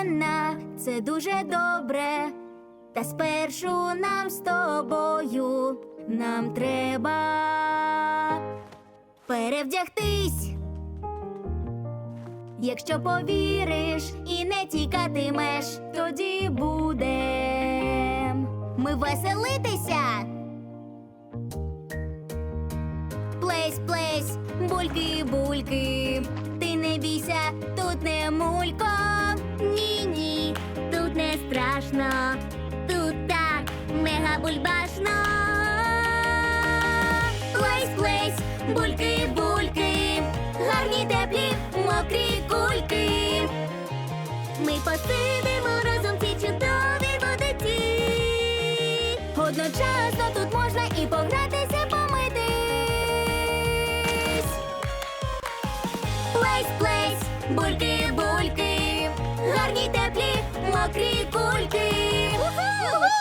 ванна, це дуже добре. Та спершу нам з тобою нам треба перевдягтись. Якщо повіриш і не тікатимеш, тоді будем ми веселитися. Плесь, плесь, бульки, бульки. Ти не бійся, тут не мулько. Страшно. Тут так мега бульбашно. Плесь, плесь, бульки, бульки. Гарні теплі, мокрі кульки. Ми посидимо разом в цій чудовій водиці. Одночасно тут можна і погратися, помитись. Плесь, плесь, бульки, бульки, кульки. У-ху!